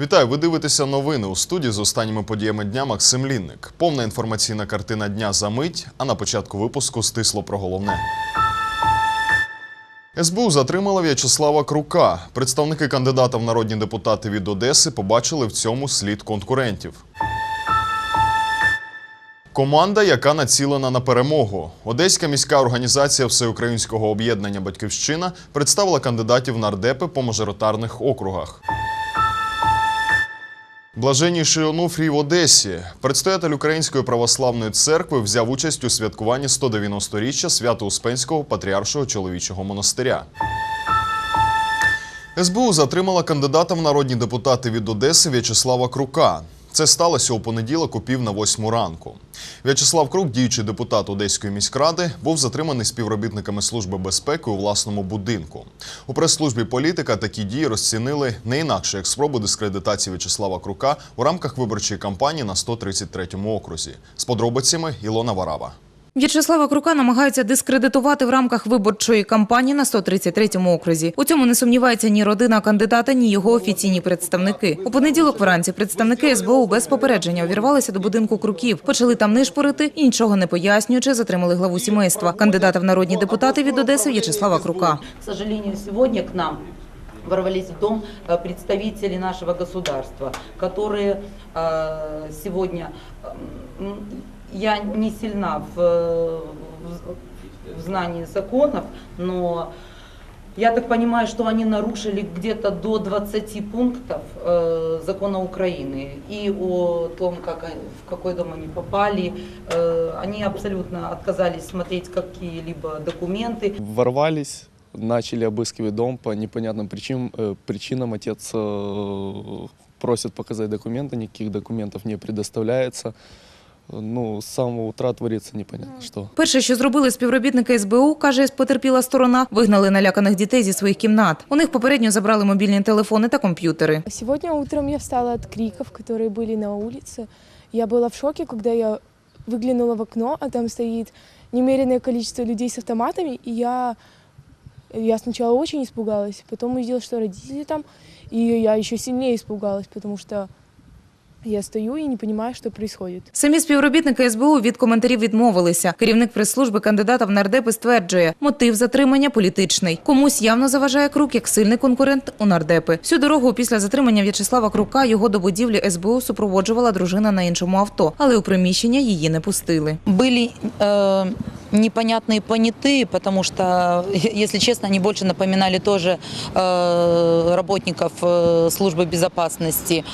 Вітаю, ви дивитеся новини у студії з останніми подіями дня Максим Лінник. Повна інформаційна картина дня за мить, а на початку випуску стисло про головне. СБУ затримала В'ячеслава Крука. Представники кандидата в народні депутати від Одеси побачили в цьому слід конкурентів. Команда, яка націлена на перемогу. Одеська міська організація Всеукраїнського об'єднання Батьківщина представила кандидатів на нардепи по мажоритарних округах. Блаженніший Онуфрій в Одесі. Предстоятель Української православної церкви взяв участь у святкуванні 190-річчя Свято-Успенського патріаршого чоловічого монастиря. СБУ затримала кандидата в народні депутати від Одеси В'ячеслава Крука. Це сталося у понеділок у пів на восьму ранку. В'ячеслав Крук, діючий депутат Одеської міськради, був затриманий співробітниками Служби безпеки у власному будинку. У прес-службі політика такі дії розцінили не інакше як спробу дискредитації В'ячеслава Крука у рамках виборчої кампанії на 133-му окрузі. З подробицями Ілона Варава. В'ячеслава Крука намагаються дискредитувати в рамках виборчої кампанії на 133-му окрузі. У цьому не сумнівається ні родина кандидата, ні його офіційні представники. У понеділок вранці представники СБУ без попередження увірвалися до будинку Круків, почали там нишпорити і нічого не пояснюючи, затримали главу сімейства кандидата в народні депутати від Одеси В'ячеслава Крука. К сожалению, сегодня к нам ворвались в дом э, представители нашего государства, которые э, сегодня, м, я не сильна в, э, в- в знании законов, но я так понимаю, что они нарушили где-то до 20 пунктов э, закона Украины. И о том, как, они- в какой дом они попали, э, они абсолютно отказались смотреть какие-либо документы. ворвались, начали обыскивать дом по непонятным причинам. э, причинам. Отец э, просит показать документы, никаких документов не предоставляется. Ну, с самого утра творится непонятно что. Перше, що зробили співробітники СБУ, каже потерпіла сторона, вигнали наляканих дітей зі своїх кімнат. У них попередньо забрали мобільні телефони та комп'ютери. Сегодня утром я встала от криков, которые были на улице. Я была в шоке, когда я выглянула в окно, а там стоит немеренное количество людей с автоматами, и я, я сначала очень испугалась, потом увидела, что родители там, и я еще сильнее испугалась, потому что я стою и не понимаю, что происходит. Самі співробітники СБУ від коментарів відмовилися. Керівник прес-служби кандидата в нардепи стверджує, мотив затримання політичний. Комусь явно заважає Крук як сильний конкурент у нардепи. Всю дорогу після затримання В'ячеслава Крука його до будівлі СБУ супроводжувала дружина на іншому авто, але у приміщення її не пустили. Были э, непонятные понятые, потому что, если честно, они больше напоминали тоже э, работников э, службы безопасности.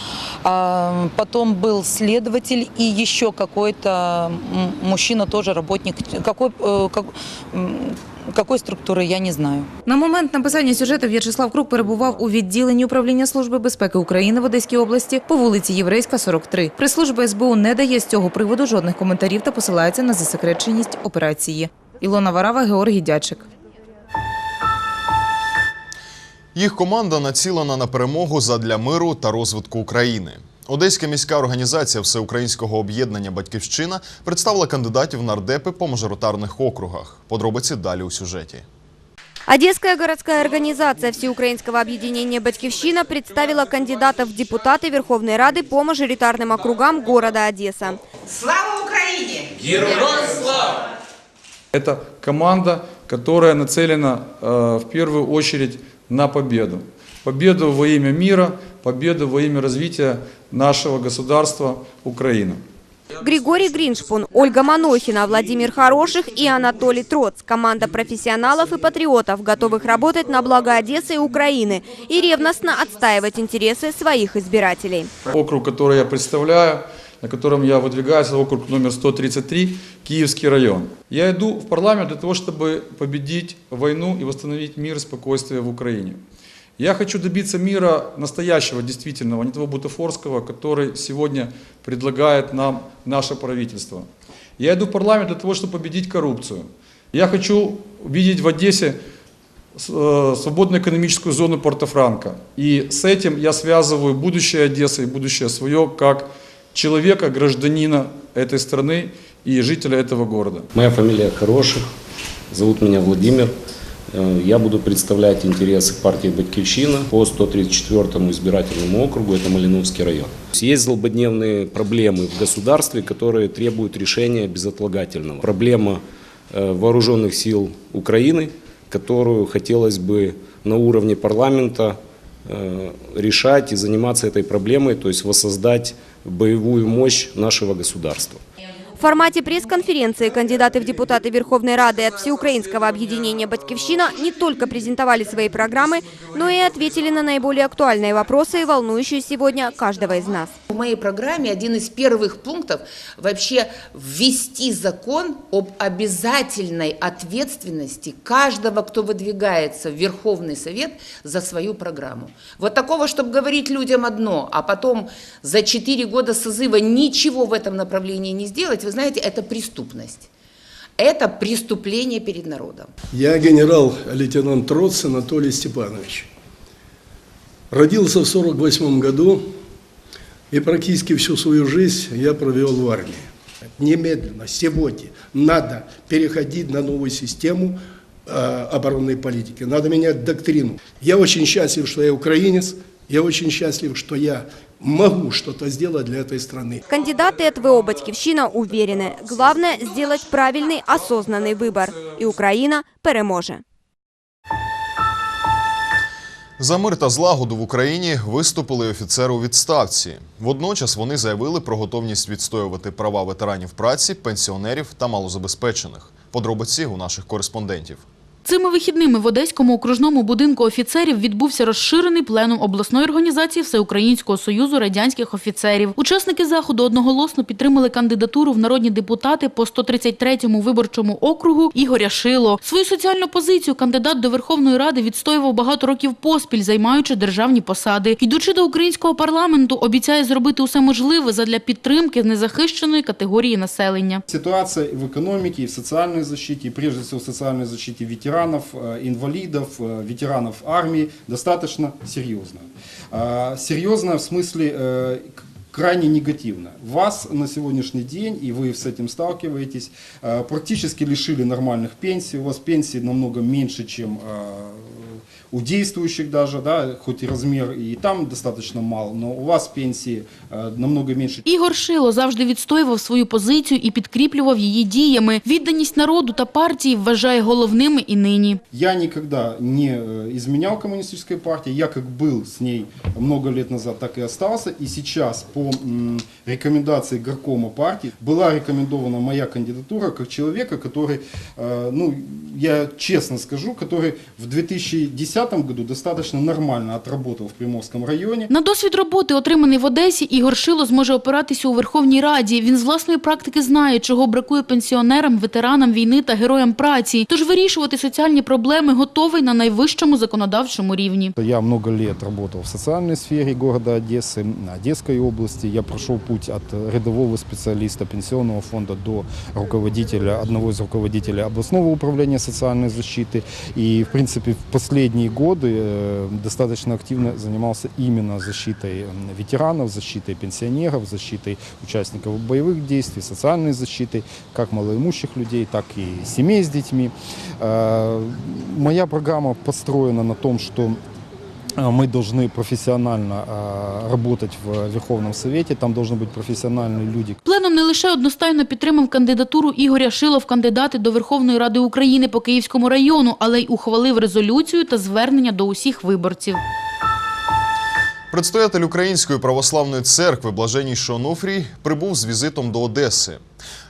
А, потом был следователь и еще какой-то м, мужчина, тоже работник. Какой, э, как- м, какой структуры, я не знаю. На момент написання сюжету В'ячеслав Крук перебував у відділенні управління Служби безпеки України в Одеській області по вулиці Єврейська, 43. Прес-служба СБУ не дає з цього приводу жодних коментарів та посилається на засекреченість операції. Ілона Варава, Георгій Дячик. Їх команда націлена на перемогу задля миру та розвитку України. Одеська міська організація Всеукраїнського об'єднання Батьківщина представила кандидатів в нардепи по мажоритарних округах. Подробиці далі у сюжеті. Одесская городская организация Всеукраинского объединения «Батькивщина» представила кандидатов в депутаты Верховной Рады по мажоритарным округам города Одесса. Слава Україні! Это команда, которая нацелена э, в первую очередь на победу. Победу во имя мира, победу во имя развития нашего государства Украина. Григорий Гриншпун, Ольга Манохина, Владимир Хороших и Анатолий Троц. Команда профессионалов и патриотов, готовых работать на благо Одессы и Украины и ревностно отстаивать интересы своих избирателей. Округ, который я представляю, на котором я выдвигаюсь, округ номер 133, Киевский район. Я иду в парламент для того, чтобы победить войну и восстановить мир и спокойствие в Украине. Я хочу добиться мира настоящего, действительного, а не того бутафорского, который сегодня предлагает нам наше правительство. Я иду в парламент для того, чтобы победить коррупцию. Я хочу видеть в Одессе э, свободную экономическую зону Порто-Франко. И с этим я связываю будущее Одессы и будущее свое как человека, гражданина этой страны и жителя этого города. Моя фамилия Хороших, зовут меня Владимир. Э, Я буду представлять интересы партии «Батькивщина» по 134 избирательному округу, это Малиновский район. Есть злободневные проблемы в государстве, которые требуют решения безотлагательного. Проблема э, вооруженных сил Украины, которую хотелось бы на уровне парламента э, решать и заниматься этой проблемой, то есть воссоздать боевую мощь нашего государства. Формате пресс-конференции кандидаты в депутаты Верховной Рады от Всеукраинского объединения «Батькивщина» не только презентовали свои программы, но и ответили на наиболее актуальные вопросы, волнующие сегодня каждого из нас. В моей программе один из первых пунктов вообще ввести закон об обязательной ответственности каждого, кто выдвигается в Верховный Совет за свою программу. Вот такого, чтобы говорить людям одно, а потом за 4 года созыва ничего в этом направлении не сделать, вы знаете, это преступность. Это преступление перед народом. Я генерал-лейтенант Троц Анатолий Степанович. Родился в 1948 году и практически всю свою жизнь я провел в армии. Немедленно, сегодня надо переходить на новую систему э, оборонной политики. Надо менять доктрину. Я очень счастлив, что я украинец. Я очень счастлив, что я могу что-то сделать для этой страны. Кандидаты от ВО «Батькивщина» уверены, главное – сделать правильный, осознанный выбор. И Украина переможе. За мир та злагоду в Україні виступили офіцери у відставці. Водночас вони заявили про готовність відстоювати права ветеранів праці, пенсіонерів та малозабезпечених. Подробиці у наших кореспондентів. Цими вихідними в Одеському окружному будинку офіцерів відбувся розширений пленум обласної організації Всеукраїнського союзу радянських офіцерів. Учасники заходу одноголосно підтримали кандидатуру в народні депутати по 133-му виборчому округу Ігоря Шило. Свою соціальну позицію кандидат до Верховної Ради відстоював багато років поспіль, займаючи державні посади. Йдучи до українського парламенту, обіцяє зробити усе можливе задля підтримки незахищеної категорії населення. Ситуация и в экономике, и в социальной защите, и прежде всего в социальной защите ветеранов, э, инвалидов, э, ветеранов армии достаточно серьезная. А, Серьезная в смысле э, к- крайне негативно. Вас на сегодняшний день, и вы с этим сталкиваетесь, э, практически лишили нормальных пенсий. У вас пенсии намного меньше, чем э, у действующих даже, да, хоть и размер и там достаточно мал, но у вас пенсии э, намного меньше, Ігор Шило завжди відстоював свою позицію і підкріплював її діями. Відданість народу та партії вважає головними і нині. Я никогда не э, изменял коммунистической партии. Я как был с ней много лет назад, так и остался. И сейчас по м, рекомендации горкома партии была рекомендована моя кандидатура как человека, который, э, ну, я честно скажу, который в 2010 году достаточно нормально отработал в Приморском районе. На досвід роботи, отриманий в Одесі, Ігор Шило зможе опиратися у Верховній Раді. Він з власної практики знає, чого бракує пенсіонерам, ветеранам війни та героям праці. Тож вирішувати соціальні проблеми готовий на найвищому законодавчому рівні. Я много лет работал в социальной сфере города Одессы, Одесской области. Я прошел путь от рядового специалиста пенсионного фонда до руководителя, одного из руководителей областного управления социальной защиты. И, в принципе, в последние годы э, достаточно активно занимался именно защитой м, ветеранов, защитой пенсионеров, защитой участников боевых действий, социальной защитой как малоимущих людей, так и семей с детьми. Э, Моя программа построена на том, что э, мы должны профессионально э, работать в Верховном Совете, там должны быть профессиональные люди, Пленум не лише одностайно підтримав кандидатуру Ігоря Шило в кандидати до Верховної Ради України по Київському району, але й ухвалив резолюцію та звернення до усіх виборців. Предстоятель Української православної церкви Блаженнійший Онуфрій прибув з візитом до Одеси.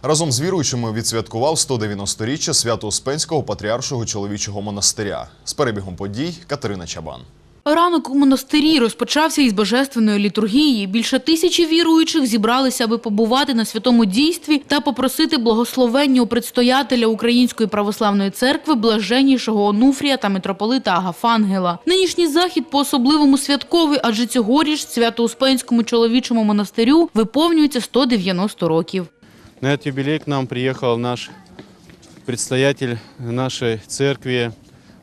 Разом з віруючими відсвяткував 190-річчя Свято-Успенського патріаршого чоловічого монастиря. З перебігом подій Катерина Чабан. Ранок у монастирі розпочався із божественної літургії. Більше тисячі віруючих зібралися, аби побувати на святому дійстві та попросити благословення у предстоятеля Української православної церкви блаженнішого Онуфрія та митрополита Агафангела. Нинішній захід по-особливому святковий, адже цьогоріч Свято-Успенському чоловічому монастирю виповнюється 190 років. На юбилей к нам приехал наш предстоятель нашей церкви,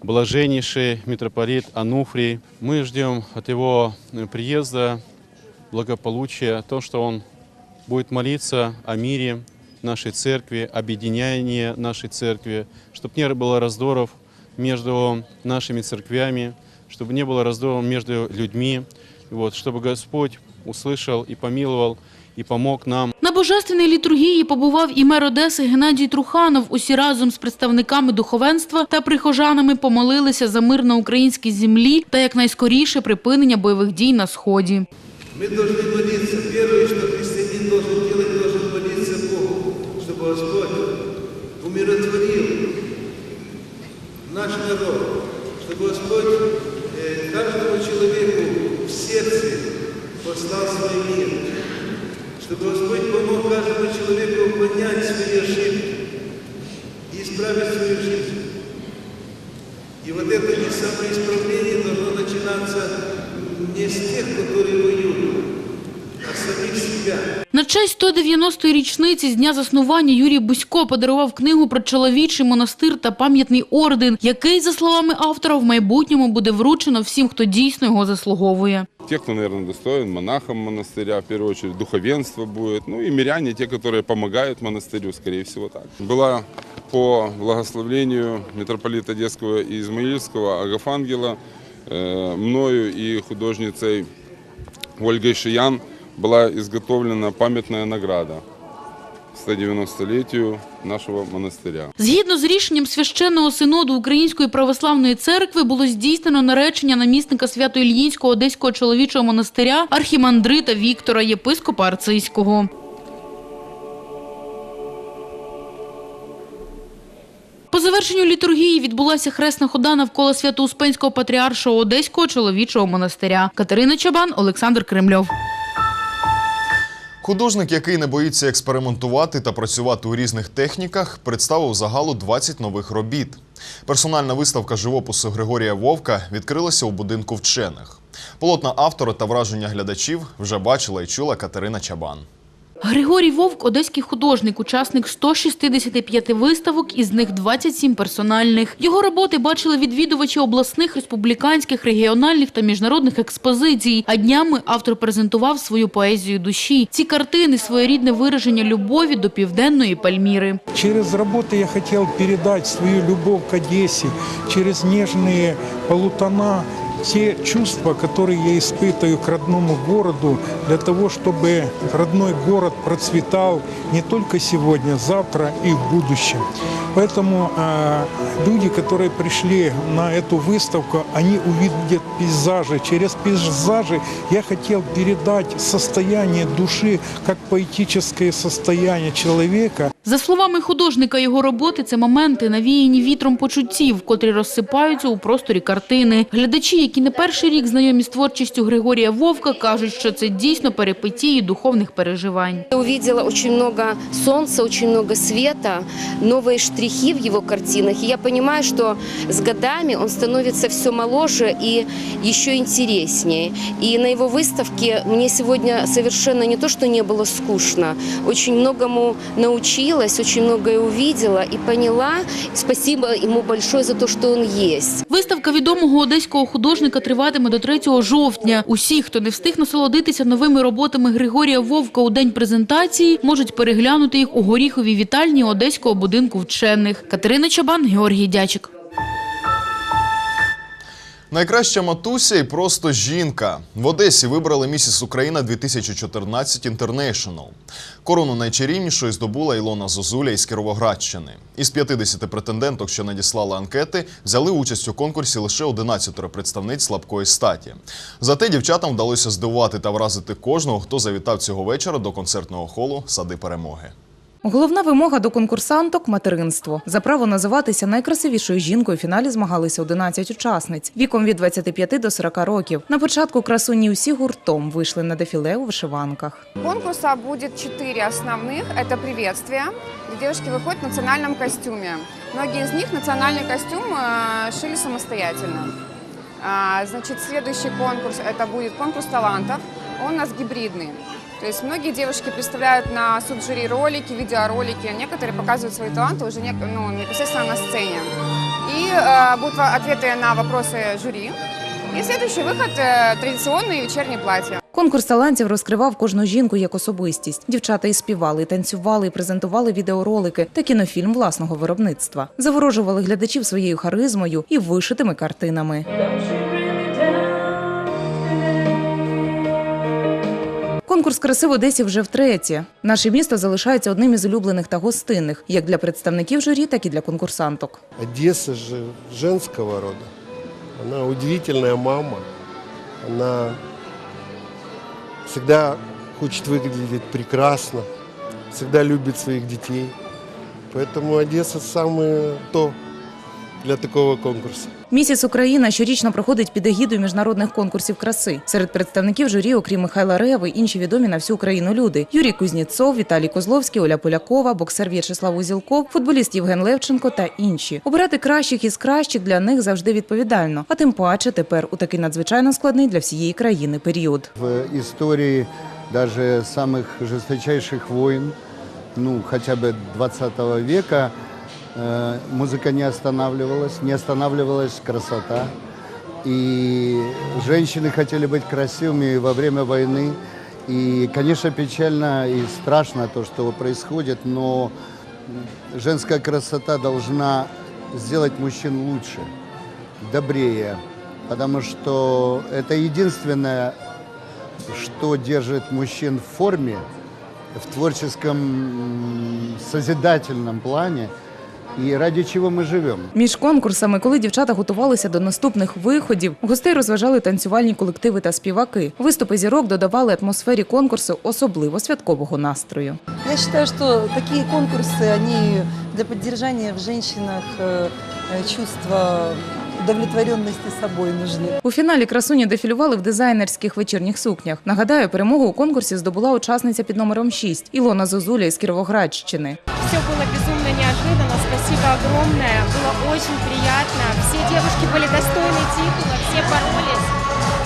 блаженнейший митрополит Ануфрий. Мы ждем от его э, приезда благополучия, то, что он будет молиться о мире нашей церкви, объединении нашей церкви, чтобы не было раздоров между нашими церквями, чтобы не было раздоров между людьми, вот, чтобы Господь услышал и помиловал, и помог нам На божественній літургії побував і мер Одеси Геннадій Труханов. Усі разом з представниками духовенства та прихожанами помолилися за мир на українській землі та якнайскоріше припинення бойових дій на сході. Мы должны молиться. Первое, что христианин должен делать, должен молиться Богу, чтобы Господь умиротворил наш народ, чтобы Господь э, каждому человеку в сердце послал свой мир, чтобы Господь помог каждому человеку понять свои ошибки и исправить свою жизнь. И вот это не самоисправление должно начинаться не с тех, которые воюют, На честь 190-ї річниці з дня заснування Юрій Бусько подарував книгу про чоловічий монастир та пам'ятний орден, який, за словами автора, в майбутньому буде вручено всім, хто дійсно його заслуговує. Те, кто, наверное, достоин, монахам монастыря, в первую очередь, духовенство будет, ну и миряне, те, которые помогают монастырю, скорее всего так. Была по благословлению митрополита Одесского и Измаильского Агафангела, э, мною и художницей Ольгой Шиян была изготовлена памятная награда 190-летию нашего монастыря. Згідно з рішенням священного синоду Української православної церкви було здійснено наречення намісника Свято-Ільїнського Одеського чоловічого монастиря архімандрита Віктора, єпископа Арцизького. По завершенню літургії відбулася хресна хода навколо Свято-Успенського патріаршого Одеського чоловічого монастиря. Катерина Чабан, Олександр Кремльов. Художник, який не боїться експериментувати та працювати у різних техніках, представив загалу 20 нових робіт. Персональна виставка живопису Григорія Вовка відкрилася у будинку вчених. Полотна автора та враження глядачів вже бачила і чула Катерина Чабан. Григорій Вовк – одеський художник, учасник 165 виставок, із них 27 персональних. Його роботи бачили відвідувачі обласних, республіканських, регіональних та міжнародних експозицій. А днями автор презентував свою поезію душі. Ці картини – своєрідне вираження любові до південної Пальміри. Через работу я хотел передать свою любовь к Одессе, через нежные полутона, те чувства, которые я испытываю к родному городу, для того, чтобы родной город процветал не только сегодня, завтра и в будущем. Поэтому э, люди, которые пришли на эту выставку, они увидят пейзажи. Через пейзажи я хотел передать состояние души, как поэтическое состояние человека, За словами художника, його роботи – це моменти, навіяні вітром почуттів, котрі розсипаються у просторі картини. Глядачі, які не перший рік знайомі з творчістю Григорія Вовка, кажуть, що це дійсно перипетії духовних переживань. Я увидела очень много солнца, очень много света, новые штрихи в его картинах. И я понимаю, что с годами он становится все моложе и еще интереснее. И на его выставке мне сегодня совершенно не то, что не было скучно, очень многому научилась, очень многое увидела и поняла. Спасибо ему большое за то, что он есть. Виставка відомого одеського художника триватиме до 3 жовтня. Усі, хто не встиг насолодитися новими роботами Григорія Вовка у день презентації, можуть переглянути їх у горіховій вітальні одеського будинку вчених. Катерина Чабан, Георгій Дячик. Найкраща матуся і просто жінка. В Одесі вибрали місіс Україна 2014 International. Корону найчарівнішої здобула Ілона Зозуля із Кіровоградщини. Із 50 претенденток, що надіслали анкети, взяли участь у конкурсі лише 11 представниць слабкої статі. Зате дівчатам вдалося здивувати та вразити кожного, хто завітав цього вечора до концертного холу Сади перемоги. Головна вимога до конкурсанток – материнство. За право називатися найкрасивішою жінкою в фіналі змагалися 11 учасниць віком від 25 до 40 років. На початку красуні усі гуртом вийшли на дефіле у вишиванках. Конкурса будет четыре основных. Это приветствие, где девушки выходят в национальном костюме. Многие из них национальный костюм э, шили самостоятельно. А, Значит, следующий конкурс, это будет конкурс талантов. Он у нас гибридный. То есть многие девушки представляют на суд жюри ролики, видеоролики, а некоторые показывают свои таланты уже не- ну, непосредственно на сцене. И э, будут во- ответы на вопросы жюри. И следующий выход э, традиционные вечерние платья. Конкурс талантів розкривав кожну жінку як особистість. Дівчата і співали, і танцювали, і презентували відеоролики та кінофільм власного виробництва. Заворожували глядачів своєю харизмою і вишитими картинами. Конкурс краси в Одесі вже втретє. Наше місто залишається одним із улюблених та гостинних, як для представників журі, так і для конкурсанток. Одесса же женского рода. Она удивительная мама. Она всегда хочет выглядеть прекрасно, всегда любит своих детей. Поэтому Одесса самое то для такого конкурса. Місіс Україна щорічно проходить під егідою міжнародних конкурсів краси. Серед представників журі, окрім Михайла Реви, інші відомі на всю Україну люди: Юрій Кузніцов, Віталій Козловський, Оля Полякова, боксер В'ячеслав Узілков, футболіст Євген Левченко та інші. Обирати кращих із кращих для них завжди відповідально. А тим паче тепер у такий надзвичайно складний для всієї країни період. В истории даже самых жесточайших войн, ну, хотя бы 20 века, э, Музыка не останавливалась, не останавливалась красота. И женщины хотели быть красивыми во время войны. И, конечно, печально и страшно то, что происходит, но женская красота должна сделать мужчин лучше, добрее, потому что это единственное, что держит мужчин в форме, в творческом созидательном плане, и ради чего мы живем. Між конкурсами, коли дівчата готувалися до наступних виходів, гостей розважали танцювальні колективи та співаки. Виступи зірок додавали атмосфері конкурсу особливо святкового настрою. Я считаю, что такие конкурсы, они для поддержания в женщинах э, э, чувства удовлетворенности собой нужны. У фіналі красуні дефілювали в дизайнерських вечірніх сукнях. Нагадаю, перемогу у конкурсі здобула учасниця під номером 6 Ілона Зозуля із Кіровоградщини. Все было безумно неожиданно. Спасибо огромное. Было очень приятно. Все девушки были достойны титула, все боролись.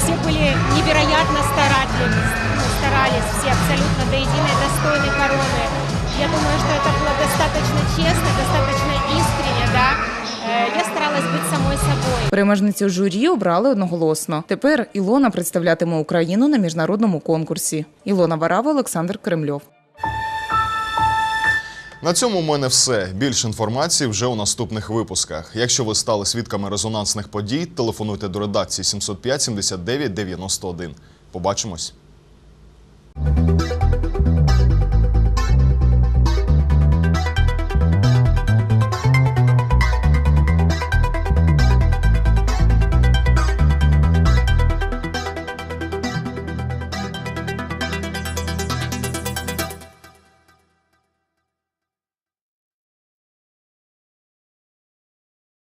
Все были невероятно старательны, ну, старались, все абсолютно до единой достойны короны. Я думаю, что это было достаточно честно, достаточно искренне, да. Э, Я старалась быть самой собой. Переможницю журі обрали одноголосно. Тепер Ілона представлятиме Україну на міжнародному конкурсі. Ілона Варава, Олександр Кремльов. На цьому у мене все. Більше інформації вже у наступних випусках. Якщо ви стали свідками резонансних подій, телефонуйте до редакції 705 79 91. Побачимось.